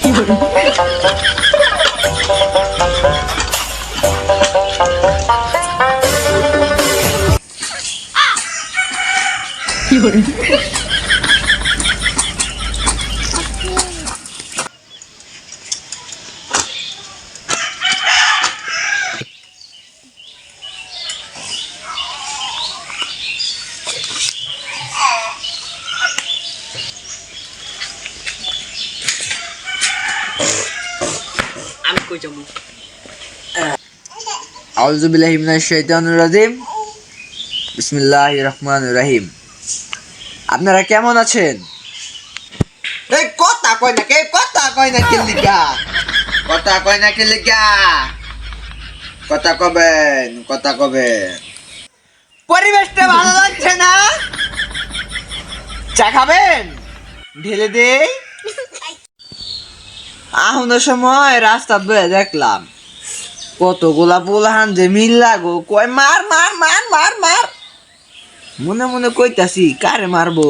কি বলি কি বলি আউযুবিল্লাহি মিনাশ শাইতানির রাজিম বিসমিল্লাহির রহমানির রহিম আপনারা কেমন আছেন? এই কথা কয় না কে? কথা কয় না কে লিগা? কথা কয় না কে লিগা? কথা কবেন কথা কবেন। পরিবেশটা ভালো লাগছে না? চা খাবেন? ঢেলে দেই? আহুনের সময় রাস্তা বেয়ে দেখলাম। কতগুলা পোলাহান যে মিল লাগো কয় মার মার মার মার মার মনে মনে কইতাছি কারে মারবো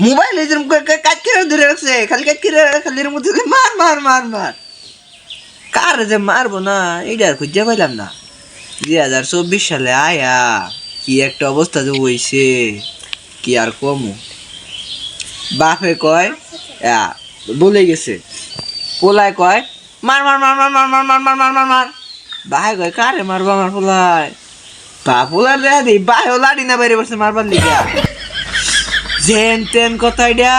মোবাইল এদের কাজ করে ধরে রাখছে খালি কাজ করে খালি মধ্যে মার মার মার মার কারে যে মারবো না এইটা আর খুঁজে পাইলাম না দুই হাজার চব্বিশ সালে আয়া কি একটা অবস্থা যে হইছে কি আর কমু বাপে কয় বলে গেছে পোলায় কয় মার মার মার মার মার মার মার মার মার মার মার বাহে কয় কারে মারবো আমার পোলায়? বা পোলার দেখা দিই বাহেও লাড়ি না বাইরে বসে মারবার লিগা। জেন তেন কথা এটা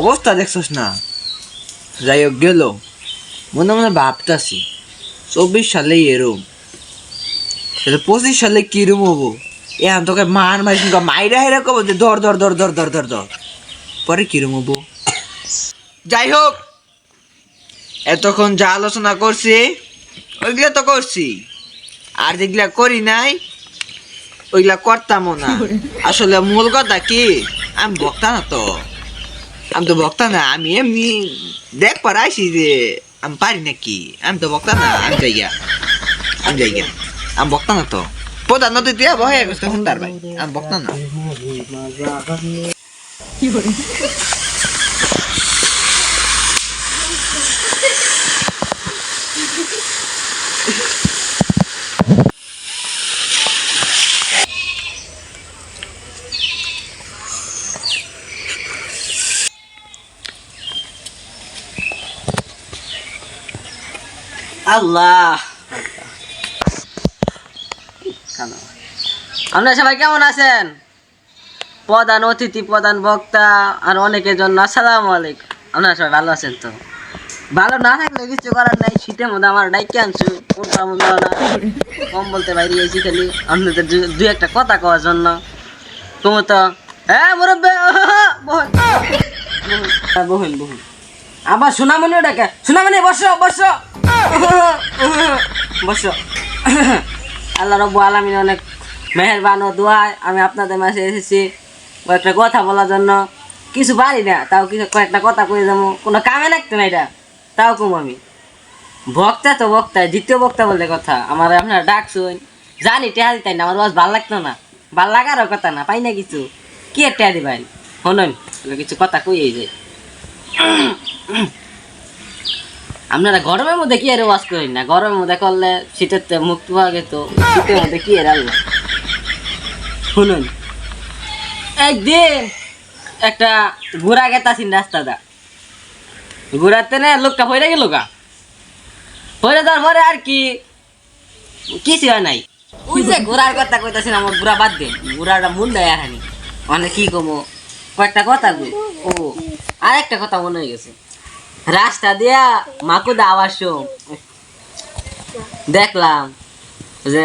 অবস্থা দেখছস না? যাই হোক গেল। মনে মনে ভাবতাছি, চব্বিশ সালে এরম তাহলে পঁচিশ সালে কিরম হব? এখন তোকে মার মারি মাইরা হেরা কব যে ধর ধর ধর ধর ধর ধর ধর। পরে কিরম হব? যাই হোক এতক্ষণ যা আলোচনা করছি ওইগুলা তো করছি। আর যেগুলা করি নাই ওইগুলা করতামও না। আসলে মূল কথা কি আমি বক্তা না তো। আমি তো বক্তা না আমি এমনি দেখ পারাইছি যে আমি পারি নাকি। আমি তো বক্তা না আমি যাইগা আমি যাইগা আমি বক্তা না তো। প্রধান নদী দিয়ে বহে গেছে হুন্দার ভাই। আমি বক্তা না। আল্লাহ। আপনারা সবাই কেমন আছেন? প্রধান অতিথি প্রধান বক্তা আর অনেকের জন্য আসসালামু আলাইকুম। আপনারা সবাই ভালো আছেন তো? ভালো না থাকলে কিছু করার নাই শীতের মধ্যে আমার ডাইকে আনছু মনে না। কম বলতে বাইরে গেছি খালি আপনাদের দু- দুই একটা কথা কওয়ার জন্য। তুমি তো হ্যাঁ মুরব্বে বহন বহন। আবার সোনামণি ডাকে। সোনামণি বসো বসো। বসো। আল্লাহ রব্বু আলমিন অনেক মেহেরবান ও দোয়ায় আমি আপনাদের মাঝে এসেছি। কয়েকটা কথা বলার জন্য। কিছু পারি না, তাও কিছু কয়েকটা কথা কয়ে যাব। কোনো কামে লাগতো না এটা। তাও কম আমি। বক্তা তো বক্তা দ্বিতীয় বক্তা বলতে কথা। আমার আপনার ডাক ডাকছুন জানি টেহা দিতাই না, আমার বাস ভালো লাগতো না। ভালো লাগারও কথা না, পাই না কিছু। কি টেহা দিবাই শুনুন কিছু কথা কইই যায় আপনারা গরমের মধ্যে কি আর ওয়াশ করেন না? গরমের মধ্যে করলে শীতের তে মুক্তি পাওয়া যেত শীতের মধ্যে কি আর আল্লাহ শুনুন। একদিন একটা ঘোড়া গেতাছিন রাস্তাটা। ঘোরাতে না লোকটা হয়ে গেল গা। হয়ে যাওয়ার পরে আর কি কিছু হয় নাই। ওই যে ঘোড়ার কথা কইতাছেন আমার ঘোড়া বাদ দেন ঘোড়াটা মন দেয় আর মানে কি কমো? কয়েকটা কথা ও আর একটা কথা মনে হয়ে গেছে। রাস্তা দিয়া মাকুদা আওয়াজ দেখলাম যে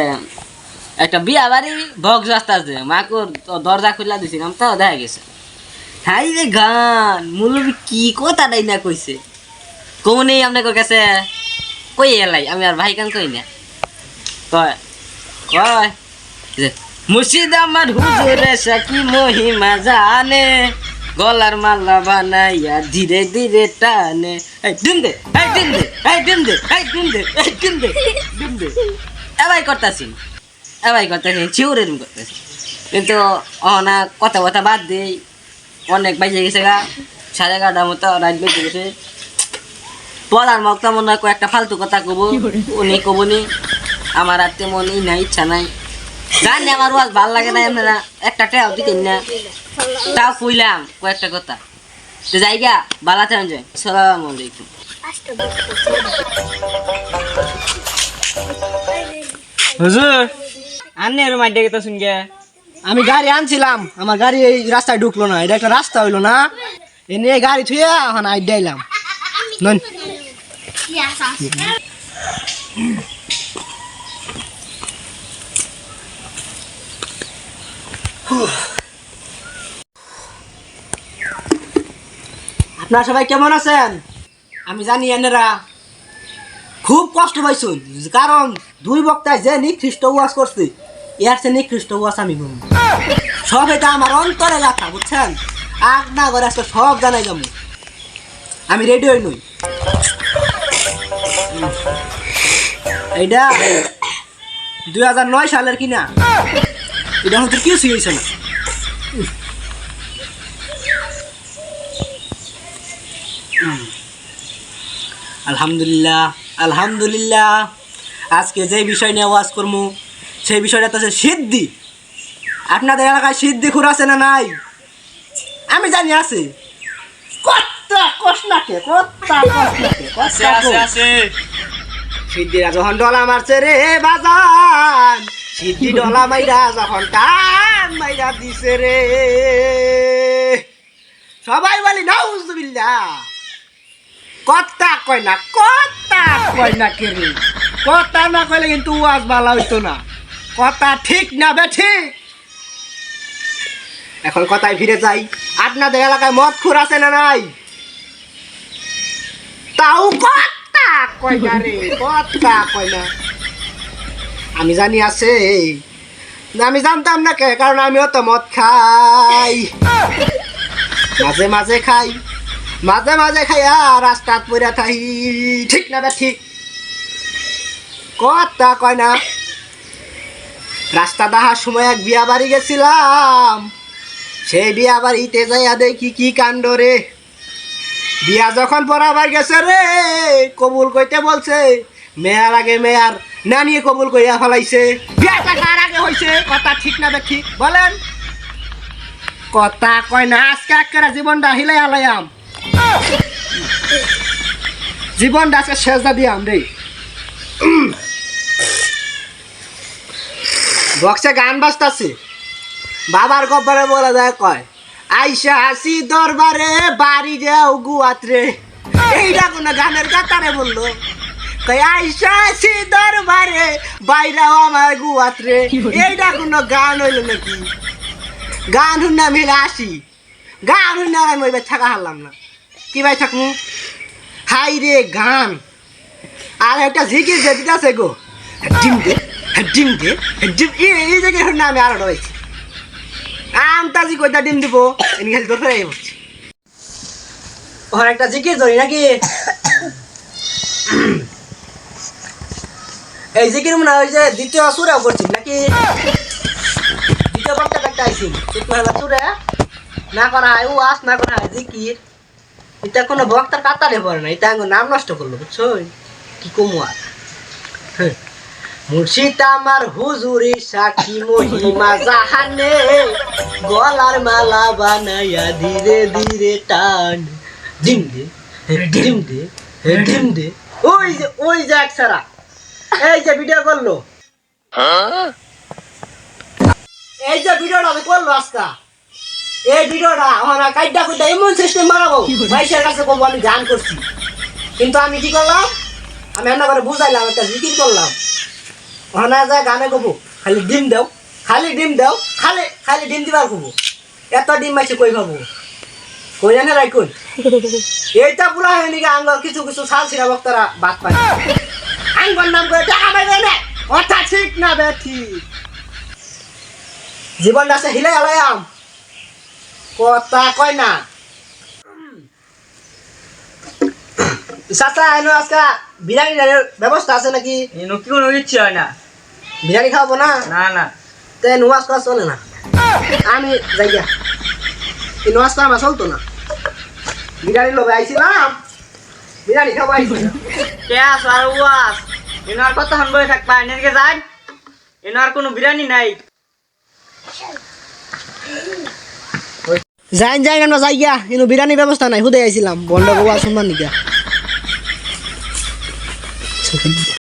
একটা বিয়া বাড়ি বক্স রাস্তা আছে মাকুর দরজা খুললা দিছিলাম, তো দেখা গেছে। হাই রে গান, মুলবি কি কথাটাই না কইছে। কমনেই আপনার কাছে? কই এলাই আমি আর ভাই কান কই না? কয় কয়, যে মুর্শিদ আমার হুজুরে সাকি মহিমা জানে। গলার মালা বানাইয়া ধীরে ধীরে টানে। এই ডিম দে এই ডিম দে এই ডিম দে এই ডিম দে এই ডিম দে ডিম দে। এবাই করতাছি এবাই করতেছি চিউরে করতেছি। কিন্তু অনা কথা কথা বাদ দেই অনেক বাইজে গেছে গা সাড়ে এগারোটার মতো রাত বেজে গেছে। পড়ার মতো মনে হয় কয়েকটা ফালতু কথা কব উনি কব নি আমার আর তেমন ই নাই ইচ্ছা নাই। জানি আমার ওয়াজ ভালো লাগে না আপনারা একটা টেও দিতেন না তাও কইলাম কয়েকটা কথা। তো যাই গা বালাতে যায় সালাম আলাইকুম। হুজুর। আন্নে এর মাইডে গেতা শুনগে। আমি গাড়ি আনছিলাম আমার গাড়ি এই রাস্তায় ঢুকলো না এটা একটা রাস্তা হইল না। এ নিয়ে গাড়ি থুয়ে এখন আইড দিলাম নন। আপনারা সবাই কেমন আছেন? আমি জানি এনারা খুব কষ্ট পাইছুন, কারণ দুই বক্তায় যে নিকৃষ্ট ওয়াজ করছে, এর সে নিকৃষ্ট ওয়াজ আমি করব সব এটা আমার অন্তরে গাথা বুঝছেন? আগ না করে আজকে সব জানাই যাব আমি রেডি হই নই। এইটা দুই হাজার নয় সালের কিনা? এটা হচ্ছে কি হয়েছে না। আলহামদুলিল্লাহ আলহামদুলিল্লাহ। আজকে যে বিষয় নিয়ে ওয়াজ করব সেই বিষয়টা তো সিদ্ধি। আপনাদের এলাকায় সিদ্ধি খুর আছে না নাই? আমি জানি আছে। সিদ্ধিরা যখন ডলা মারছে রে বাজান। সিদ্ধি ডলা মাইরা যখন টান মাইরা দিছে রে। সবাই বলি, নাউজুবিল্লাহ। কথা কয় না, কথা কয় না কেরে কথা না কইলে কিন্তু ওয়াজ ভালো হইতো না। কথা ঠিক না বে ঠিক। এখন কথায় ফিরে যাই। আপনাদের এলাকায় মদ খুর আছে না নাই? তাও কথা কয় না রে, কথা কয় না। আমি জানি আছে। আমি জানতাম না কে, কারণ আমিও তো মদ খাই। মাঝে মাঝে খাই, মাঝে মাঝে খাইয়া রাস্তাত পড়া থাই ঠিক না ঠিক। কথা কয় না। রাস্তা দেখার সময় এক বিয়া বাড়ি গেছিলাম। সেই বিয়া বাড়িতে যাইয়া দেখি কি কাণ্ড রে। বিয়া যখন পড়াবার গেছে রে, কবুল কইতে বলছে, মেয়ার আগে মেয়ার নানিয়ে কবুল কইয়া ফেলাইছে। বিয়াটা কার আগে হইছে, কথা ঠিক না দেখি। বলেন। কথা কয় না, আজকে একেবারে জীবনটা হিলাই আলাইয়াম জীবনটা আজকে শেষদা দিয়াম রে। বক্সে গান বাজতাছে। বাবার গব্বরে বলা যায় কয়, আইসা হাসি দরবারে, বাড়ি যাও গুয়াত্রে এইটা কোনো গানের কাতারে বলল। কই আইসা হাসি দরবারে বাইরাও আমার গুয়াত্রে। এইটা কোনো গান হইল নাকি? গান শুনে মিলে আসি। গান শুনে আর আমি ওইবার থাকা হারলাম না। কি ভাই থাকমু হাই রে গান। আর একটা ঝিকির যে দিতে আছে গো। ডিম দে ডিম দে ডিম এই জায়গায় শুনে আমি আরও রয়েছি আমতাজি কইতা ডিম দিব এনে খালি তোর ফেরাই বসছি ওখানে একটা জিকির ধরি নাকি? এই জিকির মনে হয় যে দ্বিতীয় সুরাও করছি নাকি? দ্বিতীয় বক্তা একটা আইছি। সুরে? না করা হয়, ও আস, না করা হয়, জিকির। এটা কোনো বক্তার কাতারে পড়ে না, এটা নাম নষ্ট করল, বুঝছ? কি কমু আর। মুর্শিদ আমার হুজুরি সাক্ষী মহিমা জাহানে, গলার মালা বানাইয়া ধীরে ধীরে টান। ডিম দে ডিম দে ডিম দে। ওই যে ওই যে এক সারা। এই যে ভিডিও করল। এই যে ভিডিওটা আমি করল আজকা। এই ভিডিওটা আমার কাইডা কুইডা এমন সিস্টেম বানাবো, ভাইসের কাছে কম আমি গান করছি। কিন্তু আমি কি করলাম? আমি এমন করে বুঝাইলাম, একটা জিকির করলাম। ওখানে যায় গানে কবো খালি ডিম দাও, খালি ডিম দাও, খালি খালি ডিম দিবার কবো এত ডিম মাইছে কই পাবো? কই জানে রাইকুন এইটা পুরা হয় নাকি আঙ্গ, কিছু কিছু সাল ছিনা বক্তারা বাদ পায়। আঙ্গর নাম করে টাকা পাইবে না। কথা ঠিক না বে জীবনটা আছে হিলে আলায়াম। কথা কয় না। চাচা এনে আজকে বিরিয়ানি ব্যবস্থা আছে নাকি? এনো কি কোনো ইচ্ছে হয় না। বিরিয়ানি খাব না? না না। তে নোয়াজ করা চলে না। আমি যাই গিয়া। এই নোয়াজ করা আমার চলতো না। বিরিয়ানি লোভে আইছিলাম। বিরিয়ানি খাবাই কে আস আর এনার কথা হন বই থাকবা? এনারকে যাই। এনার কোনো বিরিয়ানি নাই। যাই যাই আমরা যাই গিয়া। কিন্তু বিরিয়ানির ব্যবস্থা নাই, হুদে আইছিলাম। বন্ধ করব আসুন নিকা